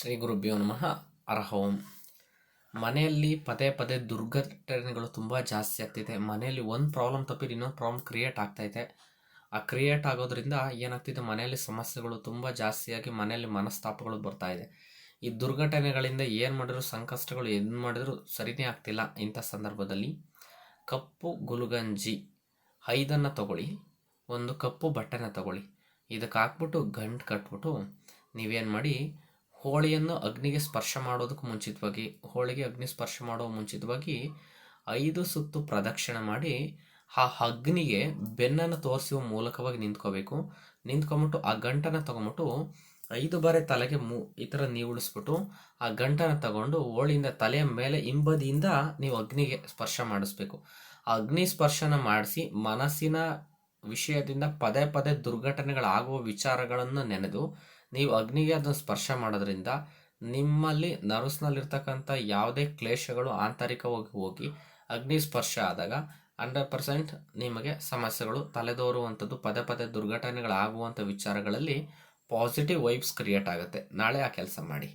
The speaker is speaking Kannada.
ಶ್ರೀ ಗುರುಭ್ಯೋ ನಮಃ. ಅರ್ಹ ಓಂ. ಮನೆಯಲ್ಲಿ ಪದೇ ಪದೇ ದುರ್ಘಟನೆಗಳು ತುಂಬ ಜಾಸ್ತಿ ಆಗ್ತಿದೆ. ಮನೆಯಲ್ಲಿ ಒಂದು ಪ್ರಾಬ್ಲಮ್ ತಪ್ಪಿದ್ರೆ ಇನ್ನೊಂದು ಪ್ರಾಬ್ಲಮ್ ಕ್ರಿಯೇಟ್ ಆಗ್ತೈತೆ ಆ ಕ್ರಿಯೇಟ್ ಆಗೋದ್ರಿಂದ ಏನಾಗ್ತಿದೆ? ಮನೆಯಲ್ಲಿ ಸಮಸ್ಯೆಗಳು ತುಂಬ ಜಾಸ್ತಿಯಾಗಿ ಮನೆಯಲ್ಲಿ ಮನಸ್ತಾಪಗಳು ಬರ್ತಾ ಇದೆ. ಈ ದುರ್ಘಟನೆಗಳಿಂದ ಏನು ಮಾಡಿದ್ರು, ಸಂಕಷ್ಟಗಳು ಏನು ಮಾಡಿದ್ರು ಸರಿನೇ ಆಗ್ತಿಲ್ಲ. ಇಂಥ ಸಂದರ್ಭದಲ್ಲಿ ಕಪ್ಪು ಗುಲುಗಂಜಿ ಐದನ್ನು ತಗೊಳ್ಳಿ. ಒಂದು ಕಪ್ಪು ಬಟ್ಟೆನ ತಗೊಳ್ಳಿ. ಇದಕ್ಕೆ ಹಾಕ್ಬಿಟ್ಟು ಗಂಟು ಕಟ್ಬಿಟ್ಟು ನೀವೇನು ಮಾಡಿ ಹೋಳಿಯನ್ನು ಅಗ್ನಿಗೆ ಸ್ಪರ್ಶ ಮಾಡೋದಕ್ಕೂ ಮುಂಚಿತವಾಗಿ, ಹೋಳಿಗೆ ಅಗ್ನಿ ಸ್ಪರ್ಶ ಮಾಡೋ ಮುಂಚಿತವಾಗಿ ಐದು ಸುತ್ತು ಪ್ರದಕ್ಷಿಣೆ ಮಾಡಿ ಆ ಅಗ್ನಿಗೆ ಬೆನ್ನನ್ನು ತೋರಿಸುವ ಮೂಲಕವಾಗಿ ನಿಂತ್ಕೋಬೇಕು. ನಿಂತ್ಕೊಂಬಿಟ್ಟು ಆ ಗಂಟನ್ನು ತಗೊಂಬಿಟ್ಟು ಐದು ಬಾರಿ ತಲೆಗೆ ಮು, ಈ ಥರ ನೀವುಳಿಸ್ಬಿಟ್ಟು ಆ ಗಂಟನ್ನು ತಗೊಂಡು ಹೋಳಿಯಿಂದ ತಲೆಯ ಮೇಲೆ ಹಿಂಬದಿಯಿಂದ ನೀವು ಅಗ್ನಿಗೆ ಸ್ಪರ್ಶ ಮಾಡಿಸ್ಬೇಕು. ಆ ಅಗ್ನಿ ಸ್ಪರ್ಶನ ಮಾಡಿಸಿ ಮನಸ್ಸಿನ ವಿಷಯದಿಂದ ಪದೇ ಪದೇ ದುರ್ಘಟನೆಗಳಾಗುವ ವಿಚಾರಗಳನ್ನು ನೆನೆದು ನೀವು ಅಗ್ನಿಗೆ ಅದನ್ನು ಸ್ಪರ್ಶ ಮಾಡೋದ್ರಿಂದ ನಿಮ್ಮಲ್ಲಿ ನರ್ವ್ಸ್ನಲ್ಲಿರ್ತಕ್ಕಂಥ ಯಾವುದೇ ಕ್ಲೇಶಗಳು ಆಂತರಿಕವಾಗಿ ಹೋಗಿ ಅಗ್ನಿ ಸ್ಪರ್ಶ ಆದಾಗ ಹಂಡ್ರೆಡ್ ಪರ್ಸೆಂಟ್ ನಿಮಗೆ ಸಮಸ್ಯೆಗಳು ತಲೆದೋರುವಂಥದ್ದು, ಪದೇ ಪದೇ ದುರ್ಘಟನೆಗಳಾಗುವಂಥ ವಿಚಾರಗಳಲ್ಲಿ ಪಾಸಿಟಿವ್ ವೈಬ್ಸ್ ಕ್ರಿಯೇಟ್ ಆಗುತ್ತೆ. ನಾಳೆ ಆ ಕೆಲಸ ಮಾಡಿ.